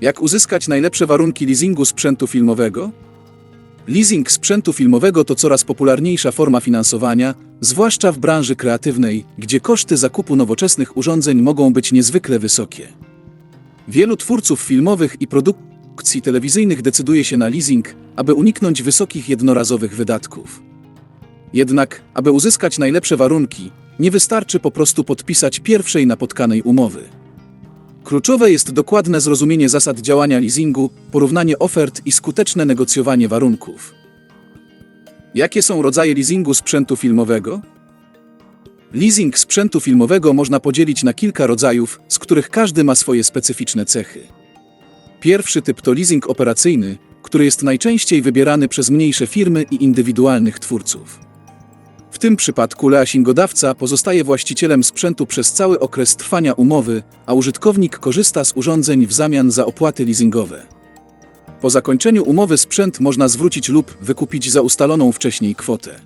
Jak uzyskać najlepsze warunki leasingu sprzętu filmowego? Leasing sprzętu filmowego to coraz popularniejsza forma finansowania, zwłaszcza w branży kreatywnej, gdzie koszty zakupu nowoczesnych urządzeń mogą być niezwykle wysokie. Wielu twórców filmowych i produkcji telewizyjnych decyduje się na leasing, aby uniknąć wysokich jednorazowych wydatków. Jednak, aby uzyskać najlepsze warunki, nie wystarczy po prostu podpisać pierwszej napotkanej umowy. Kluczowe jest dokładne zrozumienie zasad działania leasingu, porównanie ofert i skuteczne negocjowanie warunków. Jakie są rodzaje leasingu sprzętu filmowego? Leasing sprzętu filmowego można podzielić na kilka rodzajów, z których każdy ma swoje specyficzne cechy. Pierwszy typ to leasing operacyjny, który jest najczęściej wybierany przez mniejsze firmy i indywidualnych twórców. W tym przypadku leasingodawca pozostaje właścicielem sprzętu przez cały okres trwania umowy, a użytkownik korzysta z urządzeń w zamian za opłaty leasingowe. Po zakończeniu umowy sprzęt można zwrócić lub wykupić za ustaloną wcześniej kwotę.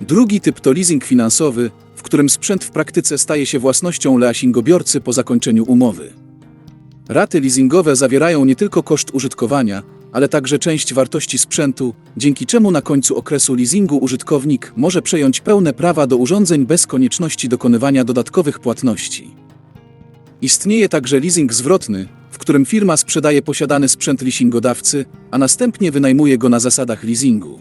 Drugi typ to leasing finansowy, w którym sprzęt w praktyce staje się własnością leasingobiorcy po zakończeniu umowy. Raty leasingowe zawierają nie tylko koszt użytkowania, ale także część wartości sprzętu, dzięki czemu na końcu okresu leasingu użytkownik może przejąć pełne prawa do urządzeń bez konieczności dokonywania dodatkowych płatności. Istnieje także leasing zwrotny, w którym firma sprzedaje posiadany sprzęt leasingodawcy, a następnie wynajmuje go na zasadach leasingu.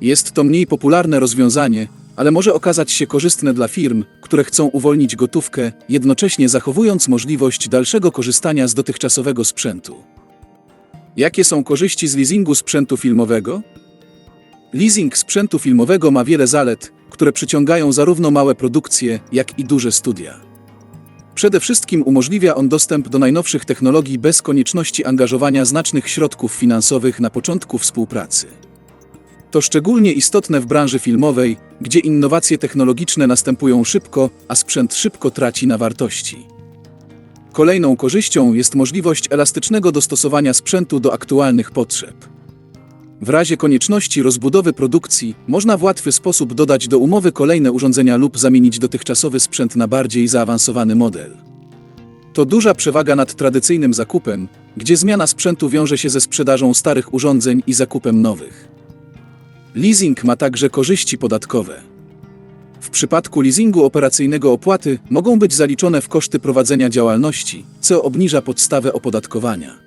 Jest to mniej popularne rozwiązanie, ale może okazać się korzystne dla firm, które chcą uwolnić gotówkę, jednocześnie zachowując możliwość dalszego korzystania z dotychczasowego sprzętu. Jakie są korzyści z leasingu sprzętu filmowego? Leasing sprzętu filmowego ma wiele zalet, które przyciągają zarówno małe produkcje, jak i duże studia. Przede wszystkim umożliwia on dostęp do najnowszych technologii bez konieczności angażowania znacznych środków finansowych na początku współpracy. To szczególnie istotne w branży filmowej, gdzie innowacje technologiczne następują szybko, a sprzęt szybko traci na wartości. Kolejną korzyścią jest możliwość elastycznego dostosowania sprzętu do aktualnych potrzeb. W razie konieczności rozbudowy produkcji można w łatwy sposób dodać do umowy kolejne urządzenia lub zamienić dotychczasowy sprzęt na bardziej zaawansowany model. To duża przewaga nad tradycyjnym zakupem, gdzie zmiana sprzętu wiąże się ze sprzedażą starych urządzeń i zakupem nowych. Leasing ma także korzyści podatkowe. W przypadku leasingu operacyjnego opłaty mogą być zaliczone w koszty prowadzenia działalności, co obniża podstawę opodatkowania.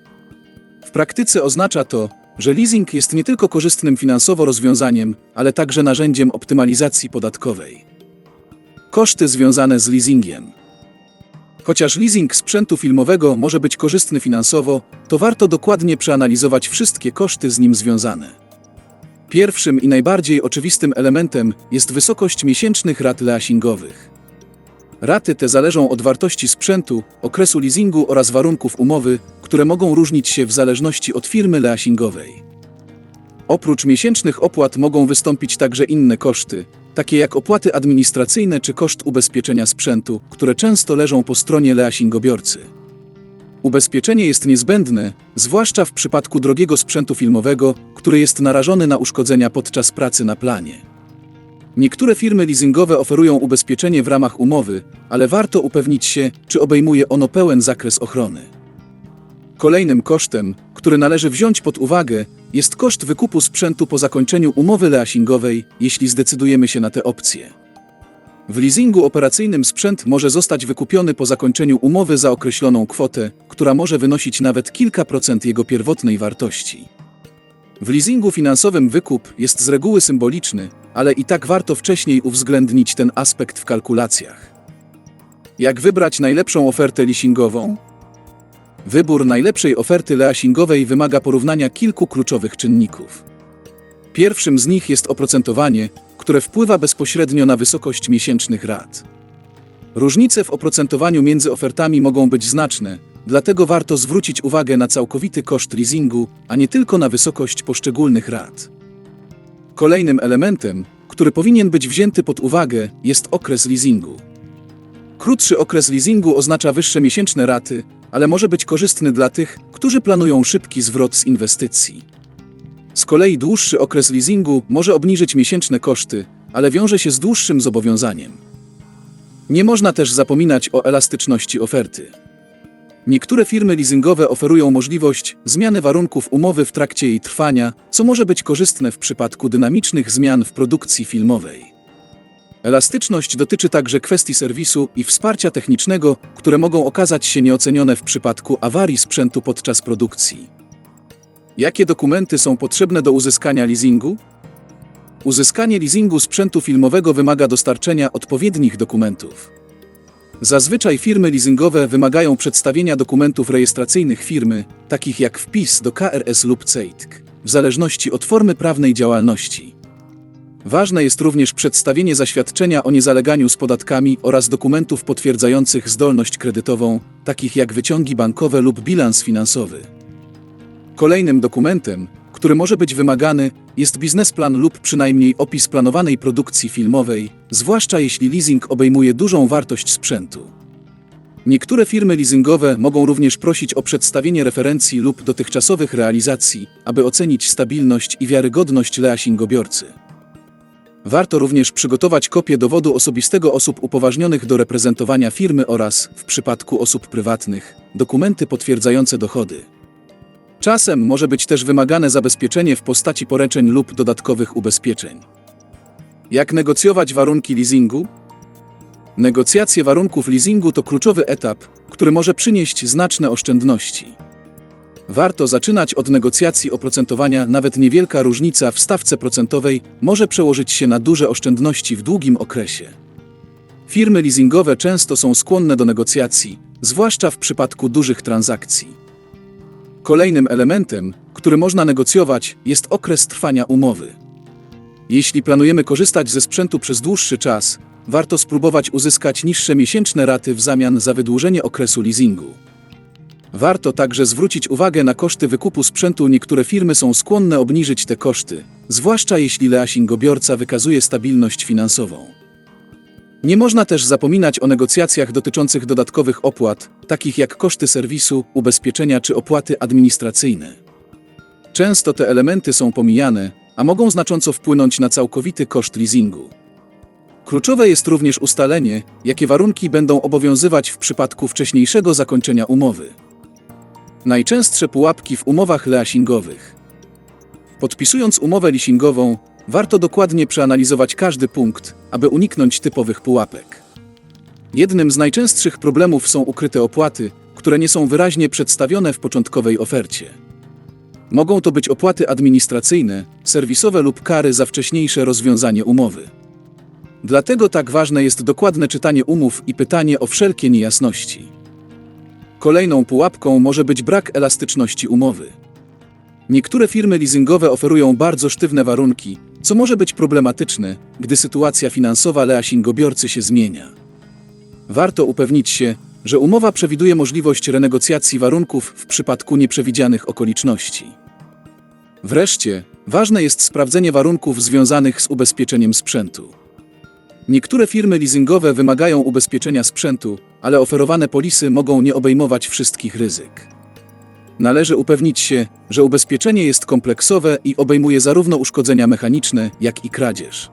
W praktyce oznacza to, że leasing jest nie tylko korzystnym finansowo rozwiązaniem, ale także narzędziem optymalizacji podatkowej. Koszty związane z leasingiem. Chociaż leasing sprzętu filmowego może być korzystny finansowo, to warto dokładnie przeanalizować wszystkie koszty z nim związane. Pierwszym i najbardziej oczywistym elementem jest wysokość miesięcznych rat leasingowych. Raty te zależą od wartości sprzętu, okresu leasingu oraz warunków umowy, które mogą różnić się w zależności od firmy leasingowej. Oprócz miesięcznych opłat mogą wystąpić także inne koszty, takie jak opłaty administracyjne czy koszt ubezpieczenia sprzętu, które często leżą po stronie leasingobiorcy. Ubezpieczenie jest niezbędne, zwłaszcza w przypadku drogiego sprzętu filmowego, który jest narażony na uszkodzenia podczas pracy na planie. Niektóre firmy leasingowe oferują ubezpieczenie w ramach umowy, ale warto upewnić się, czy obejmuje ono pełen zakres ochrony. Kolejnym kosztem, który należy wziąć pod uwagę, jest koszt wykupu sprzętu po zakończeniu umowy leasingowej, jeśli zdecydujemy się na tę opcję. W leasingu operacyjnym sprzęt może zostać wykupiony po zakończeniu umowy za określoną kwotę, która może wynosić nawet kilka procent jego pierwotnej wartości. W leasingu finansowym wykup jest z reguły symboliczny, ale i tak warto wcześniej uwzględnić ten aspekt w kalkulacjach. Jak wybrać najlepszą ofertę leasingową? Wybór najlepszej oferty leasingowej wymaga porównania kilku kluczowych czynników. Pierwszym z nich jest oprocentowanie, które wpływa bezpośrednio na wysokość miesięcznych rat. Różnice w oprocentowaniu między ofertami mogą być znaczne, dlatego warto zwrócić uwagę na całkowity koszt leasingu, a nie tylko na wysokość poszczególnych rat. Kolejnym elementem, który powinien być wzięty pod uwagę, jest okres leasingu. Krótszy okres leasingu oznacza wyższe miesięczne raty, ale może być korzystny dla tych, którzy planują szybki zwrot z inwestycji. Z kolei dłuższy okres leasingu może obniżyć miesięczne koszty, ale wiąże się z dłuższym zobowiązaniem. Nie można też zapominać o elastyczności oferty. Niektóre firmy leasingowe oferują możliwość zmiany warunków umowy w trakcie jej trwania, co może być korzystne w przypadku dynamicznych zmian w produkcji filmowej. Elastyczność dotyczy także kwestii serwisu i wsparcia technicznego, które mogą okazać się nieocenione w przypadku awarii sprzętu podczas produkcji. Jakie dokumenty są potrzebne do uzyskania leasingu? Uzyskanie leasingu sprzętu filmowego wymaga dostarczenia odpowiednich dokumentów. Zazwyczaj firmy leasingowe wymagają przedstawienia dokumentów rejestracyjnych firmy, takich jak wpis do KRS lub CEITK, w zależności od formy prawnej działalności. Ważne jest również przedstawienie zaświadczenia o niezaleganiu z podatkami oraz dokumentów potwierdzających zdolność kredytową, takich jak wyciągi bankowe lub bilans finansowy. Kolejnym dokumentem, który może być wymagany, jest biznesplan lub przynajmniej opis planowanej produkcji filmowej, zwłaszcza jeśli leasing obejmuje dużą wartość sprzętu. Niektóre firmy leasingowe mogą również prosić o przedstawienie referencji lub dotychczasowych realizacji, aby ocenić stabilność i wiarygodność leasingobiorcy. Warto również przygotować kopię dowodu osobistego osób upoważnionych do reprezentowania firmy oraz, w przypadku osób prywatnych, dokumenty potwierdzające dochody. Czasem może być też wymagane zabezpieczenie w postaci poręczeń lub dodatkowych ubezpieczeń. Jak negocjować warunki leasingu? Negocjacje warunków leasingu to kluczowy etap, który może przynieść znaczne oszczędności. Warto zaczynać od negocjacji oprocentowania, nawet niewielka różnica w stawce procentowej może przełożyć się na duże oszczędności w długim okresie. Firmy leasingowe często są skłonne do negocjacji, zwłaszcza w przypadku dużych transakcji. Kolejnym elementem, który można negocjować, jest okres trwania umowy. Jeśli planujemy korzystać ze sprzętu przez dłuższy czas, warto spróbować uzyskać niższe miesięczne raty w zamian za wydłużenie okresu leasingu. Warto także zwrócić uwagę na koszty wykupu sprzętu. Niektóre firmy są skłonne obniżyć te koszty, zwłaszcza jeśli leasingobiorca wykazuje stabilność finansową. Nie można też zapominać o negocjacjach dotyczących dodatkowych opłat, takich jak koszty serwisu, ubezpieczenia czy opłaty administracyjne. Często te elementy są pomijane, a mogą znacząco wpłynąć na całkowity koszt leasingu. Kluczowe jest również ustalenie, jakie warunki będą obowiązywać w przypadku wcześniejszego zakończenia umowy. Najczęstsze pułapki w umowach leasingowych. Podpisując umowę leasingową, warto dokładnie przeanalizować każdy punkt, aby uniknąć typowych pułapek. Jednym z najczęstszych problemów są ukryte opłaty, które nie są wyraźnie przedstawione w początkowej ofercie. Mogą to być opłaty administracyjne, serwisowe lub kary za wcześniejsze rozwiązanie umowy. Dlatego tak ważne jest dokładne czytanie umów i pytanie o wszelkie niejasności. Kolejną pułapką może być brak elastyczności umowy. Niektóre firmy leasingowe oferują bardzo sztywne warunki, co może być problematyczne, gdy sytuacja finansowa leasingobiorcy się zmienia. Warto upewnić się, że umowa przewiduje możliwość renegocjacji warunków w przypadku nieprzewidzianych okoliczności. Wreszcie, ważne jest sprawdzenie warunków związanych z ubezpieczeniem sprzętu. Niektóre firmy leasingowe wymagają ubezpieczenia sprzętu, ale oferowane polisy mogą nie obejmować wszystkich ryzyk. Należy upewnić się, że ubezpieczenie jest kompleksowe i obejmuje zarówno uszkodzenia mechaniczne, jak i kradzież.